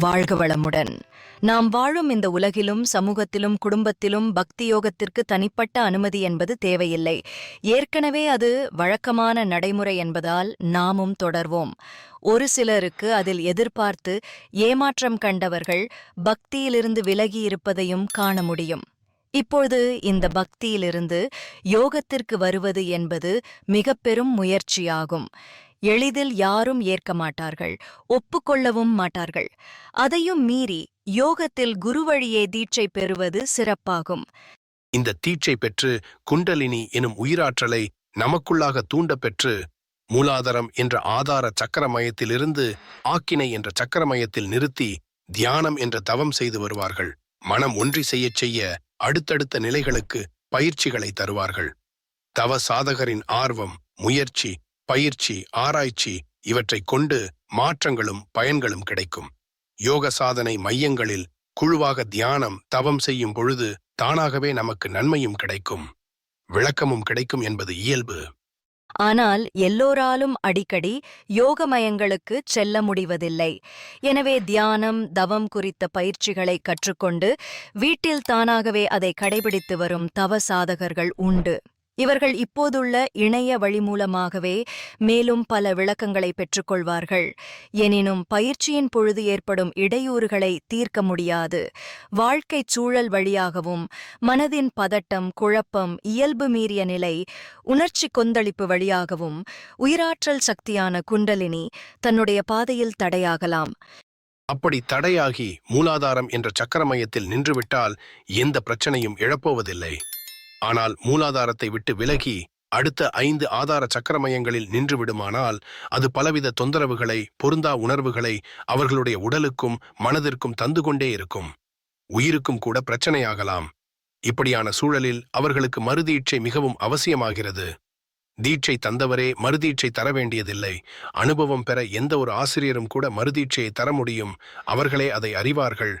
வாழ்க வளமுடன். நாம் வாழும் இந்த உலகிலும் சமூகத்திலும் குடும்பத்திலும் பக்தி யோகத்திற்கு தனிப்பட்ட அனுமதி என்பது தேவையில்லை. ஏற்கனவே அது வழக்கமான நடைமுறை என்பதால் நாமும் தொடர்வோம். ஒரு சிலருக்கு அதில் எதிர்பார்த்து ஏமாற்றம் கண்டவர்கள் பக்தியிலிருந்து விலகி இருப்பதையும் காண முடியும். இப்பொழுது இந்த பக்தியிலிருந்து யோகத்திற்கு வருவது என்பது மிக பெரும் முயற்சியாகும். எளிதில் யாரும் ஏற்க மாட்டார்கள் ஒப்புக்கொள்ளவும் மாட்டார்கள். அதையும் மீறி யோகத்தில் குருவழியே தீட்சை பெறுவது சிறப்பாகும். இந்த தீட்சை பெற்று குண்டலினி எனும் உயிராற்றலை நமக்குள்ளாக தூண்டப் பெற்று மூலாதாரம் என்ற ஆதார சக்கரமயத்திலிருந்து ஆக்கினை என்ற சக்கரமயத்தில் நிறுத்தி தியானம் என்ற தவம் செய்து வருவார்கள். மனம் ஒன்றி செய்யச் செய்ய அடுத்தடுத்த நிலைகளுக்கு பயிற்சிகளை தருவார்கள். தவ சாதகரின் ஆர்வம் முயற்சி பயிற்சி ஆராய்ச்சி இவற்றைக் கொண்டு மாற்றங்களும் பயன்களும் கிடைக்கும். யோக சாதனை மையங்களில் குழுவாக தியானம் தவம் செய்யும் பொழுது தானாகவே நமக்கு நன்மையும் கிடைக்கும். விளக்கமும் கிடைக்கும் என்பது இயல்பு. ஆனால் எல்லோராலும் அடிக்கடி யோக மயங்களுக்கு செல்ல முடிவதில்லை. எனவே தியானம் தவம் குறித்த பயிற்சிகளை கற்றுக்கொண்டு வீட்டில் தானாகவே அதை கடைபிடித்து வரும் தவ சாதகர்கள் உண்டு. இவர்கள் இப்போதுள்ள இணைய வழி மூலமாகவே மேலும் பல விளக்கங்களை பெற்றுக்கொள்வார்கள். எனினும் பயிற்சியின் பொழுது ஏற்படும் இடையூறுகளை தீர்க்க முடியாது. வாழ்க்கைச் சூழல் வழியாகவும் மனதின் பதட்டம் குழப்பம் இயல்பு மீறிய நிலை உணர்ச்சி கொந்தளிப்பு வழியாகவும் உயிராற்றல் சக்தியான குண்டலினி தன்னுடைய பாதையில் தடையாகலாம். அப்படி தடையாகி மூலாதாரம் என்ற சக்கரமயத்தில் நின்றுவிட்டால் எந்த பிரச்சனையும் இழப்போவதில்லை ஆனால் மூலாதாரத்தை விட்டு விலகி அடுத்த ஐந்து ஆதார சக்கரமயங்களில் மையங்களில் நின்றுவிடுமானால் அது பலவித தொந்தரவுகளை பொருந்தா உணர்வுகளை அவர்களுடைய உடலுக்கும் மனதிற்கும் தந்து கொண்டே இருக்கும். உயிருக்கும் கூட பிரச்சனையாகலாம். இப்படியான சூழலில் அவர்களுக்கு மறுதீட்சை மிகவும் அவசியமாகிறது. தீட்சை தந்தவரே மறுதீட்சை தர வேண்டியதில்லை. அனுபவம் பெற எந்த ஒரு ஆசிரியரும் கூட மறுதீட்சையை தர முடியும். அவர்களே அதை அறிவார்கள்.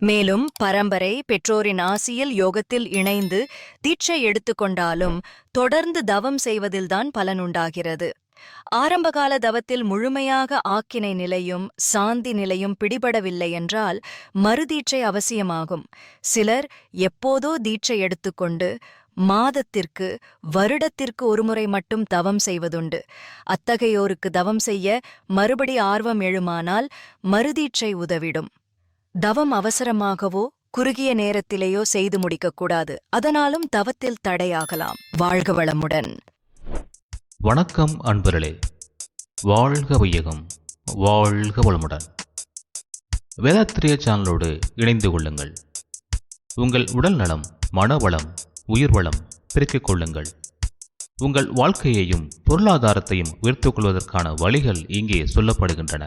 மேலும் பரம்பரை பெற்றோரின் ஆசியில் யோகத்தில் இணைந்து தீட்சை எடுத்துக்கொண்டாலும் தொடர்ந்து தவம் செய்வதில்தான் பலனுண்டாகிறது ஆரம்பகால தவத்தில் முழுமையாக ஆக்கினை நிலையும் சாந்தி நிலையும் பிடிபடவில்லை என்றால் மறுதீட்சை அவசியமாகும். சிலர் எப்போதோ தீட்சை எடுத்துக்கொண்டு மாதத்திற்கு வருடத்திற்கு ஒருமுறை மட்டும் தவம் செய்வதுண்டு. அத்தகையோருக்கு தவம் செய்ய மறுபடி ஆர்வம் எழுமானால் மறுதீட்சை உதவிடும். தவம் அவசரமாகவோ குறுகிய நேரத்திலேயோ செய்து முடிக்கக்கூடாது. அதனாலும் தவத்தில் தடையாகலாம். வாழ்க வளமுடன். வணக்கம் அன்பர்களே. வாழ்க வையகம். வாழ்க வளமுடன். வேதாத்திரிய சேனலோடு இணைந்து கொள்ளுங்கள். உங்கள் உடல் நலம் மனவளம் உயிர் வளம் பெருக்கிக் கொள்ளுங்கள். உங்கள் வாழ்க்கையையும் பொருளாதாரத்தையும் உயர்த்துக் கொள்வதற்கான வழிகள் இங்கே சொல்லப்படுகின்றன.